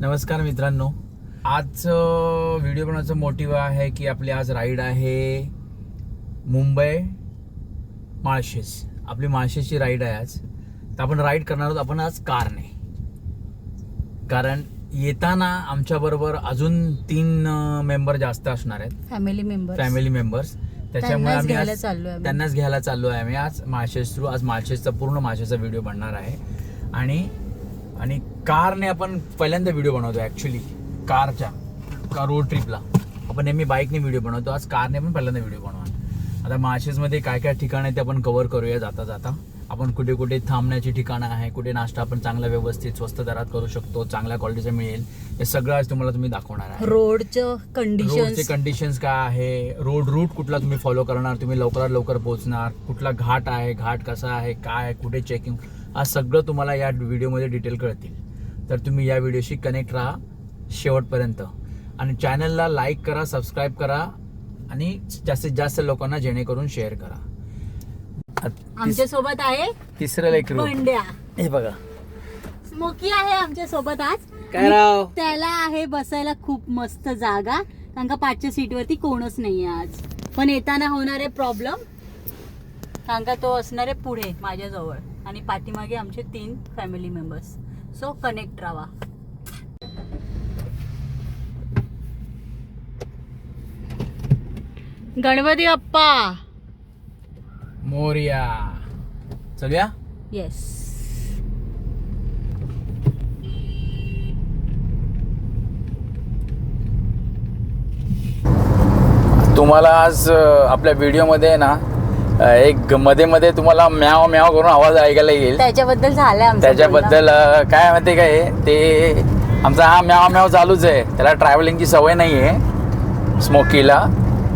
नमस्कार मित्रांनो. आज व्हिडिओ बनवण्याचा मोटिव्ह आहे की आपली आज राईड आहे मुंबई माळशेज. आपली माळशेजची राईड आहे आज. तर आपण राईड करणार आहोत. आपण आज कारने कारण येताना आमच्याबरोबर अजून तीन मेंबर जास्त असणार आहेत. फॅमिली मेंबर फॅमिली मेंबर्स त्याच्यामुळे आम्ही आज. त्यांनाच घ्यायला चाललो आहे आम्ही आज माळशेज थ्रू आज माळशेजचा पूर्ण माळशेजचा व्हिडिओ बनणार आहे. आणि आणि कारने आपण पहिल्यांदा व्हिडिओ बनवतो ॲक्च्युली कारच्या. का रोड ट्रिपला आपण नेहमी बाईकने व्हिडिओ बनवतो आज कारने पण पहिल्यांदा व्हिडिओ बनवणार. आता माळशेजमध्ये काय काय ठिकाण आहे ते आपण कव्हर करूया जाता जाता. आपण कुठे कुठे थांबण्याची ठिकाणं आहे कुठे नाश्ता आपण चांगला व्यवस्थित स्वस्त दरात करू शकतो चांगल्या क्वालिटीचं मिळेल हे सगळं आज तुम्हाला तुम्ही दाखवणार आहे. रोडचं कंडिशन कंडिशन्स काय आहे? रोड रूट कुठला तुम्ही फॉलो करणार? तुम्ही लवकरात लवकर पोहोचणार. कुठला घाट आहे? घाट कसा आहे? काय कुठे चेकिंग आज सगळं तुम्हाला या व्हिडिओमध्ये डिटेल कळतील. तर तुम्ही या व्हिडिओशी कनेक्ट राहा शेवटपर्यंत. आणि चॅनलला लाईक करा सबस्क्राईब करा आणि जास्तीत जास्त लोकांना जेणेकरून शेअर करा. आमच्यासोबत आहे तिसरं लेकरू बंड्या हे बघा. स्मोकी आहे आमच्यासोबत आज. काय राव? त्याला आहे बसायला खूप मस्त जागा. कारण का पाचच्या सीटवरती कोणच नाहीये आज. पण येताना होणार आहे प्रॉब्लेम कारण का तो असणार आहे पुढे माझ्याजवळ. आणि पाठीमागे आमचे तीन फॅमिली मेंबर्स सो कनेक्ट राहा गणपती बाप्पा! मोर्या. चलूया? येस तुम्हाला आज आपल्या व्हिडिओमध्ये ना एक मध्ये मध्ये तुम्हाला म्याव म्याव करून आवाज ऐकायला येईल. त्याच्याबद्दल आमचं त्याच्याबद्दल काय माहिती काय ते आमचा हा म्याव म्याव चालूच आहे. त्याला ट्रॅव्हलिंगची सवय नाही आहे स्मोकीला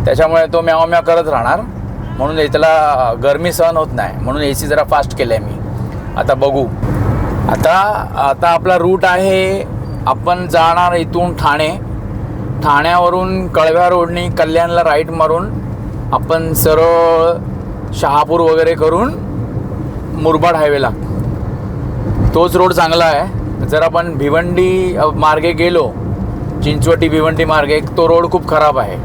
त्याच्यामुळे तो म्याव म्याव करत राहणार. म्हणून त्याला गरमी सहन होत नाही. म्हणून ए सी जरा फास्ट केलं आहे मी. आता बघू. आता आता आपला रूट आहे आपण जाणार इथून ठाणे. ठाण्यावरून कळव्या रोडनी कल्याणला राईट मारून आपण सरळ शहापूर वगैरे करून मुरबाड हायवेला तोच रोड चांगला आहे. जर आपण भिवंडी मार्गे गेलो चिंचवटी भिवंडी मार्गे तो रोड खूप खराब आहे.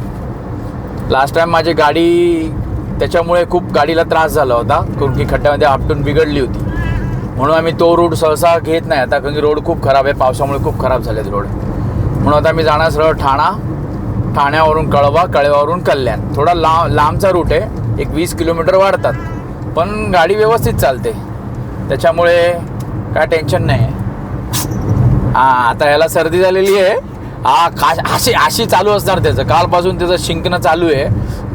लास्ट टाइम माझी गाडी त्याच्यामुळे खूप गाडीला त्रास झाला होता कुर्की खड्ड्यामध्ये आपटून बिघडली होती. म्हणून आम्ही तो रोड सहसा घेत नाही आता कारण की रोड खूप खराब आहे पावसामुळे खूप खराब झालेत रोड. म्हणून आता मी जाणार सरळ ठाणा. ठाण्यावरून कळवा कळव्यावरून कल्याण. थोडा लांब लांबचा रूट आहे. एक वीस किलोमीटर वाढतात. पण गाडी व्यवस्थित चालते. त्याच्यामुळे काय टेन्शन नाही हा आता याला सर्दी झालेली आहे. हा खास अशी अशी चालू असणार त्याचं. कालपासून त्याचं शिंकणं चालू आहे.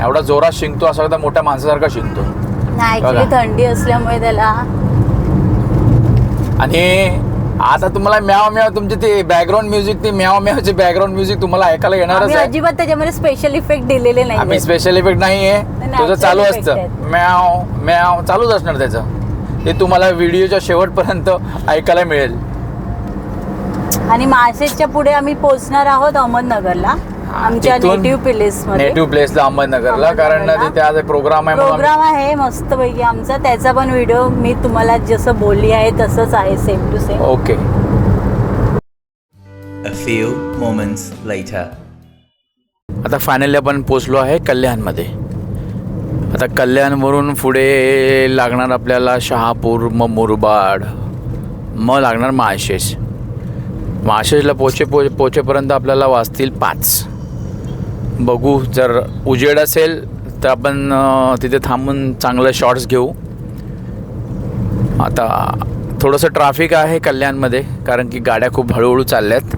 एवढा जोरात शिंकतो असा एकदा मोठ्या माणसासारखा शिंकतो. थंडी असल्यामुळे त्याला आणि आता तुम्हाला म्याव म्याव तुमची ती बॅकग्राऊंड म्युझिक ती म्याव म्यावची बॅकग्राऊंड म्युझिक तुम्हाला ऐकायला येणारच आम्ही आहे. अजिबात त्याच्यामध्ये स्पेशल इफेक्ट दिलेले आम्ही नाही स्पेशल इफेक्ट नाही आहे तुझं natural चालू effect असतं. आहेत. म्याव म्याव चालूच असणार त्याचं. ते तुम्हाला व्हिडिओच्या शेवटपर्यंत ऐकायला मिळेल. आणि माळशेजच्या पुढे आम्ही पोहोचणार आहोत अहमदनगरला. आमच्या तिथून नेटिव्ह प्लेस मध्ये. नेटिव्ह प्लेसला अहमदनगरला कारण. तिथे आज प्रोग्राम आहे म्हणून प्रोग्राम आहे मस्त पैकी आमचा. त्याचा पण व्हिडिओ मी तुम्हाला जसं बोलली आहे तसंच आहे same to same okay A few moments later. आता फायनली आपण पोचलो आहे कल्याणमध्ये. आता कल्याणवरून पुढे लागणार आपल्याला शहापूर मग मुरबाड मग लागणार माळशेज. माळशेजला पोचे पो पोचेपर्यंत आपल्याला वाजतील पाच. बघू जर उजेड असेल तर आपण तिथे थांबून चांगलं शॉर्ट्स घेऊ. आता थोडंसं ट्राफिक आहे कल्याणमध्ये कारण की गाड्या खूप हळूहळू चालल्यात.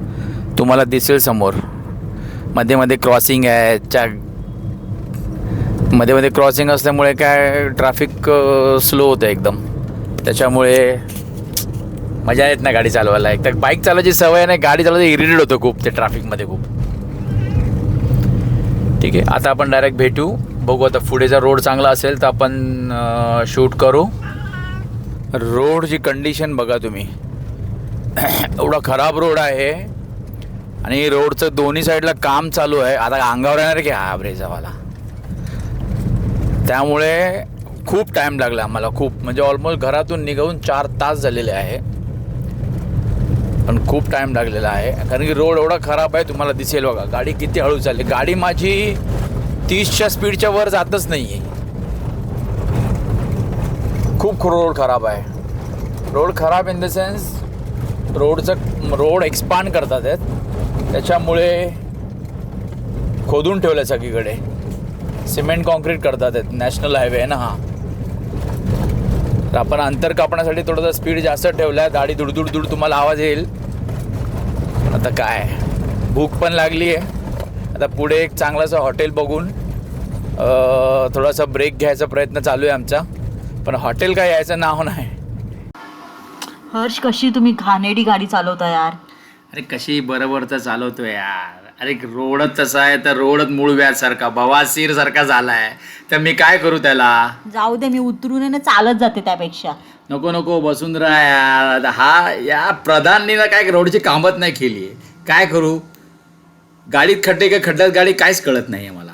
तुम्हाला दिसेल समोर. मध्ये मध्ये क्रॉसिंग आहे च्या मध्ये मध्ये क्रॉसिंग असल्यामुळे काय ट्रॅफिक स्लो होतं एकदम. त्याच्यामुळे मजा येत नाही गाडी चालवायला. एक तर बाईक चालवायची सवय नाही गाडी चालवायची इरिटेड होतं खूप ते ट्रॅफिकमध्ये खूप. ठीक आहे. आता आपण डायरेक्ट भेटू. बघू आता पुढे जर रोड चांगला असेल तर आपण शूट करू. रोडची कंडिशन बघा तुम्ही. एवढा खराब रोड आहे. आणि रोडचं दोन्ही साईडला काम चालू आहे. आता अंगावर येणार की हा ब्रेजावाला त्यामुळे खूप टाईम लागला आम्हाला. खूप म्हणजे ऑलमोस्ट घरातून निघून चार तास झालेले आहे. पण खूप टाईम लागलेला आहे. कारण की रोड एवढा खराब आहे तुम्हाला दिसेल बघा. गाडी किती हळू चालली. गाडी माझी तीसच्या स्पीडच्या वर जातच नाही आहे खूप रोड खराब आहे. रोड खराब इन द सेन्स रोडचं रोड एक्सपांड करतात आहेत. त्याच्यामुळे खोदून ठेवलं सगळीकडे. सिमेंट कॉन्क्रीट करतात आहेत. नॅशनल हायवे आहे ना हा. तर आपण अंतर कापण्यासाठी थोडंसं स्पीड जास्त ठेवलं आहे गाडी दुडदुड दुड तुम्हाला आवाज येईल. आता काय? भूक पण लागली आहे आता पुढे एक चांगलंसं हॉटेल बघून थोडासा ब्रेक घ्यायचा प्रयत्न चालू आहे आमचा. पण हॉटेल काय यायचं नाव नाही. हर्ष कशी तुम्ही घाणेडी गाडी चालवता यार? अरे कशी बरोबर तर चालवतो यार. अरे रोडच तसा आहे तर रोडच मूळ व्याज सारखा बवासीर सारखा झालाय. तर मी काय करू त्याला? जाऊ दे मी उतरून आहे ना चालत जाते त्यापेक्षा. नको नको बसून राहा यार. आता हा या प्रधाननी ना काय रोडची कामच नाही केली. काय करू? गाडीत खड्डे का खड्ड्यात गाडी काहीच कळत नाही आहे मला.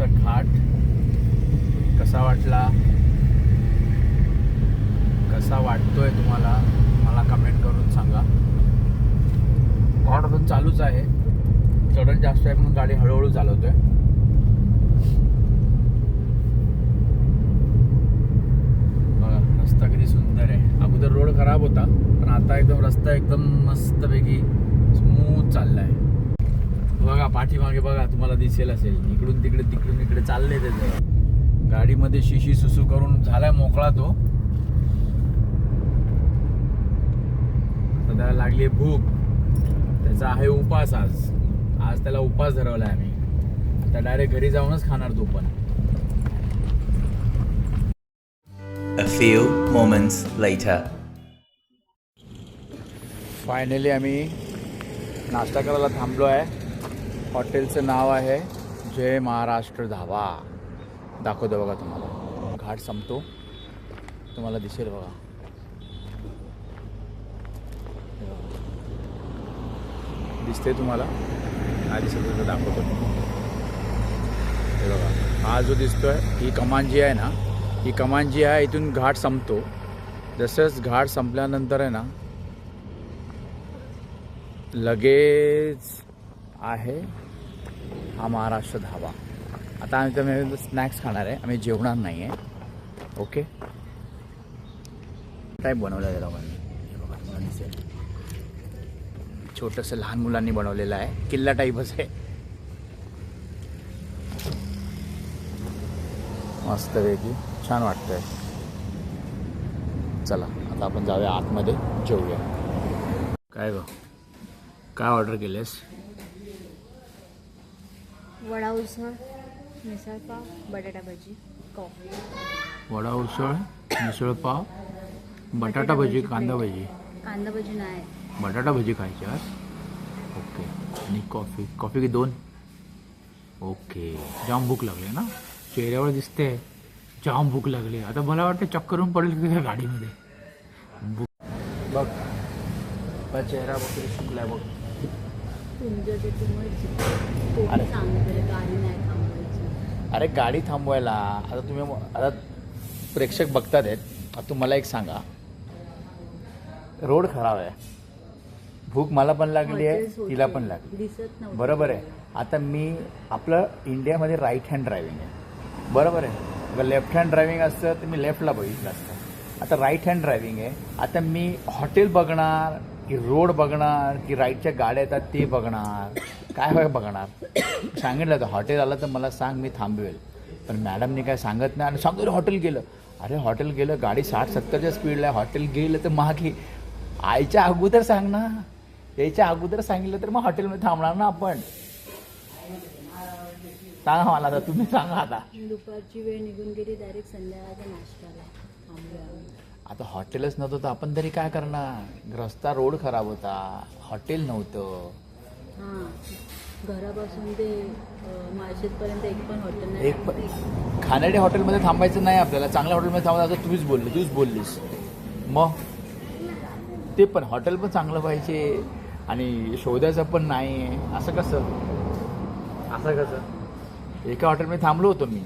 माळशेचा घाट कसा वाटला? कसा वाटतोय तुम्हाला? मला कमेंट करून सांगा. घाट अजून चालूच आहे. चढण जास्त आहे म्हणून गाडी हळूहळू चालवतोय. बघा रस्ता किती सुंदर आहे. अगोदर रोड खराब होता पण आता एकदम रस्ता एकदम मस्तपैकी स्मूथ चाललाय. बघा पाठीमागे बघा तुम्हाला दिसेल असेल. इकडून तिकडे तिकडून इकडे चालले त्याचे गाडीमध्ये शिशी सुसू करून झालाय मोकळा तो. त्याला लागली भूक. त्याचा आहे उपास आज. आज त्याला उपास धरवलाय आम्ही. आता डायरेक्ट घरी जाऊनच खाणार तो पण. A few moments later. Finally आम्ही नाश्ता करायला थांबलो आहे. हॉटेलचं नाव आहे जय महाराष्ट्र धावा. दाखवतो बघा तुम्हाला. घाट संपतो. तुम्हाला दिसेल बघा. दिसते तुम्हाला. काय दिसत दाखवतो. हे बघा. हा जो दिसतोय ही कमान जी आहे ना. ही कमान जी आहे इथून घाट संपतो. जसंच घाट संपल्यानंतर आहे ना लगेच आहे हा महाराष्ट्र धाबा आता आम्ही तर स्नॅक्स खाणार आहे. आम्ही जेवणार नाही आहे ओके टाईप बनवलं आहे लोकांनी छोटंसं लहान मुलांनी बनवलेलं आहे. किल्ला टाईपच आहे. वेगळी छान वाटतंय. चला आता आपण जाऊया आतमध्ये. जेवूया. काय ग? काय ऑर्डर केलेस वडा उसळ मिसळपाव बटाटा भजी कॉफी. वडा उसळ मिसळ पाव बटाटा भजी कांदा भजी. कांदा भजी नाही. बटाटा भजी खायची आज? ओके. आणि कॉफी कॉफी की दोन? ओके. जाम भूक लागली ना? चेहऱ्यावर दिसते. जाम भूक लागली. आता मला वाटतं चक्करून पडेल की गाडीमध्ये. भूक बघ. चेहरा वगैरे सुकलाय बघ. अरे. अरे गाडी थांबवायला. आता तुम्ही आता प्रेक्षक बघतात आहेत. आता तुम्हाला एक सांगा. रोड खराब आहे. भूक मला पण लागली आहे. तिला पण लागली. बरोबर आहे. आता मी आपलं इंडियामध्ये राईट हँड ड्रायव्हिंग आहे. बरोबर आहे. अगर लेफ्ट हँड ड्रायव्हिंग असतं तर मी लेफ्टला बघितलं असतं. आता राईट हँड ड्रायव्हिंग आहे. आता मी हॉटेल बघणार की रोड बघणार की राईटच्या गाड्या येतात ते बघणार. काय होय बघणार? सांगितलं तर हॉटेल आलं तर मला सांग मी थांबवेल. पण मॅडमने काय सांगत नाही. आणि सांगतो हॉटेल गेलं. अरे हॉटेल गेलं गाडी साठ सत्तरच्या स्पीडला आहे. हॉटेल गेलं तर मागे आईच्या अगोदर सांग ना. यायच्या अगोदर सांगितलं तर मग हॉटेलमध्ये थांबणार ना आपण. सांगा मला आता तुम्ही सांगा आता. दुपारची वेळ निघून गेली डायरेक्ट संध्याकाळच्या नाश्त्याला आता हॉटेलच नव्हतं तर आपण तरी काय करणार? रस्ता रोड खराब होता. हॉटेल नव्हतं. हां. घरापासून ते एक पण हॉटेल नाही एक पण खाण्याडे हॉटेलमध्ये थांबायचं नाही आपल्याला. चांगल्या हॉटेलमध्ये थांबायचं आता तुम्हीच बोलली तूच बोललीस. मग? ते पण हॉटेल पण चांगलं पाहिजे आणि शोधायचं पण नाही. असं कसं? असं कसं? एका हॉटेलमध्ये थांबलो होतो मी.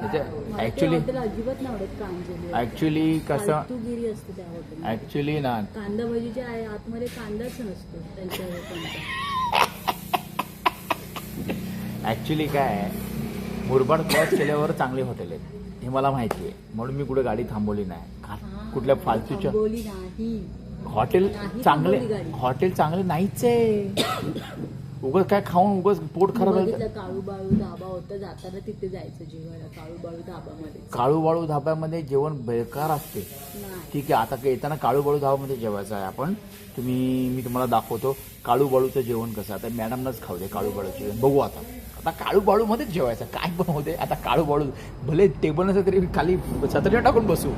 हॉटेल अजिबात नाही आवडत कांजली ॲक्च्युली कसं फालतूगिरी असते त्या हॉटेल ॲक्च्युली ना कांदा भजीच्या आहे आतमध्ये कांदाच नसतो त्यांच्या कोणता ॲक्च्युली काय आहे मुरबाड क्रॉस केल्यावर चांगले हॉटेल आहेत. हे मला माहिती आहे. म्हणून मी कुठे गाडी थांबवली नाही. का- कुठल्या फालतूच्या थांबवली नाही. हॉटेल नाही चांगले थांबवली गाडी. हॉटेल चांगले नाहीच आहे. उगाच काय खाऊन उगाच पोट खराब झालं. बघितलं काळू बाळू धाबा होता जाताना तिथे जायचं जेवायला काळू बाळू धाबामध्ये. काळू बाळू धाब्यामध्ये जेवण बेकार असते. नाही. ठीक आहे आता काय येताना काळू बाळू धाबामध्ये जेवायचं आहे आपण. तुम्ही मी तुम्हाला दाखवतो काळू बाळूचं जेवण कसं आता मॅडमलाच खाऊ दे काळू बाळूचं जेवण. बघू आता. आता काळू बाळूमध्येच जेवायचं काय पण होते आता काळू बाळू भले टेबल नसेल तरी खाली छत्र्या टाकून बसू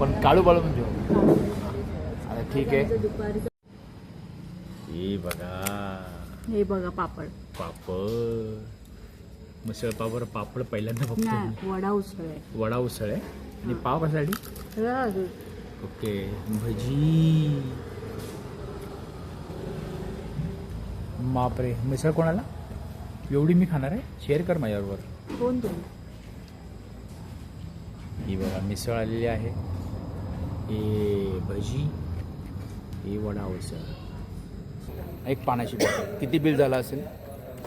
पण काळू बाळू म्हणजे आता ठीक आहे. हे बघा. हे बघा पापड. पापड. मिसळ पावर पापड पहिल्यांदा बघतो नाही वडा उसळ आहे. वडा उसळ आहे. आणि पाव कशासाठी. ओके भजी. बापरे मिसळ कोणाला? एवढी मी खाणार आहे? शेअर कर माझ्याबरोबर. कोण तुम्ही ही बघा मिसळ आलेली आहे. हे भजी हे वडा उसळ. एक पाण्याची बॉटल किती बिल झालं असेल?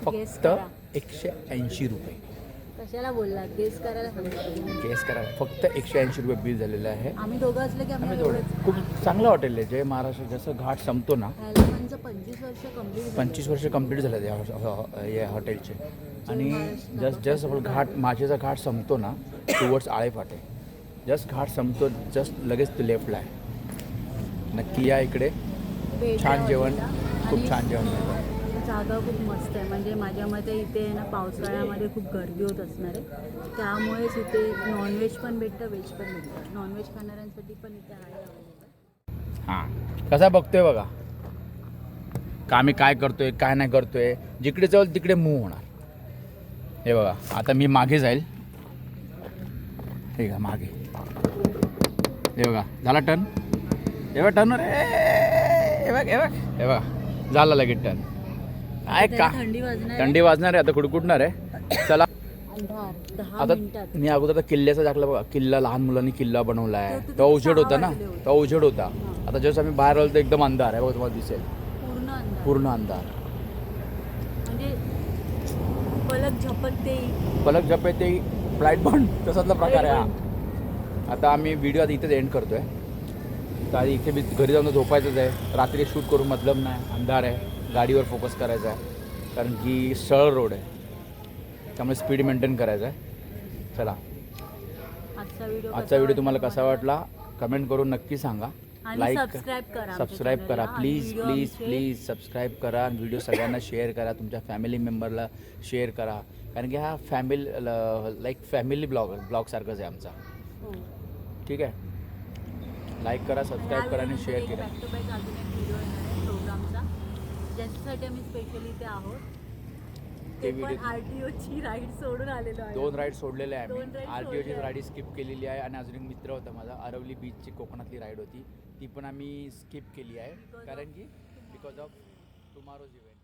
फक्त. एकशे ऐंशी रुपये. कशाला बोलला? गेस करायला सांगितलं केस करा. फक्त एकशे ऐंशी रुपये बिल झालेलं आहे. आम्ही दोघं असलं की आम्ही. खूप चांगलं हॉटेल आहे. जय महाराष्ट्र जसं घाट संपतो ना. पंचवीस वर्ष कंप्लीट पंचवीस वर्ष कंप्लीट झाले या या हॉटेलचे. आणि जस्ट जस्ट आपण घाट माझेचा घाट संपतो ना टुवर्ड्स आळेफाटे जस्ट घाट संपतो जस्ट लगेच लेफ्टला आहे. नक्की या इकडे. छान जेवण. खूप छान जेवण मिळतं. जागा खूप मस्त आहे. म्हणजे माझ्या मते इथे ना पावसाळ्यामध्ये खूप गर्दी होत असणार आहे. त्यामुळेच इथे नॉनव्हेज पण भेटतं व्हेज पण भेटतं. नॉनव्हेज खाणाऱ्यांसाठी पण इथे आहे. हां. कसा बघतोय बघा. का आम्ही काय करतोय काय नाही करतोय. जिकडे जाऊ तिकडे मूव होणार. हे बघा आता मी मागे जाईल. हे का मागे. हे बघा झाला टर्न हे बघा टर्न रे हे बघ हे बघ. हे बघा. झाला लगेच टर्न काय का? थंडी वाजणार आहे. थंडी वाजणार आहे आता कुडकुडणार आहे? चला. आता मी अगोदर आता किल्ल्याचा दाखला बघा. किल्ला लहान मुलांनी किल्ला बनवला आहे तो- उजेड होता ना. तो उजेड होता. आता जस्ट आम्ही बाहेर आलो तर एकदम अंधार आहे. बघा तुम्हाला दिसेल. पूर्ण अंधार. म्हणजे पलक झपकते. पलक फ्लाईट बंद. तसातला प्रकार आहे हा. आता आम्ही व्हिडिओ आता इथेच एंड करतोय. आधी इथे बी घरी जाऊन झोपायचंच आहे. रात्री शूट करून मतलब नाही. अंधार आहे. गाडीवर फोकस करायचा आहे. कारण की सरळ रोड आहे. त्यामुळे स्पीड मेंटेन करायचं आहे. चला. आजचा व्हिडिओ तुम्हाला कसा वाटला? कमेंट करून नक्की सांगा. आणि लाईक सबस्क्राईब करा. प्लीज आणि प्लीज प्लीज सबस्क्राईब करा व्हिडिओ सगळ्यांना शेअर करा. तुमच्या फॅमिली मेंबरला शेअर करा. कारण की हा फॅमिली लाईक फॅमिली ब्लॉग ब्लॉगसारखंच आहे आमचा. हो. ठीक आहे? लाईक करा सबस्क्राईब करा आणि शेअर करा. बॅक टू बॅक अजून एक व्हिडिओ येणार आहे प्रोग्रामचा ज्याच्यासाठी आम्ही स्पेशली इथे आहोत ते ते पण आर टी ओची राईड सोडून आलेलो आहे. दोन राईड सोडलेले आहे आम्ही. आर टी ओची. राईड स्किप केलेली आहे आणि अजून एक मित्र होता माझा अरवली बीचची कोकणातली राईड होती. ती पण आम्ही स्किप केली आहे. कारण की बिकॉज ऑफ टुमारोज इव्हेंट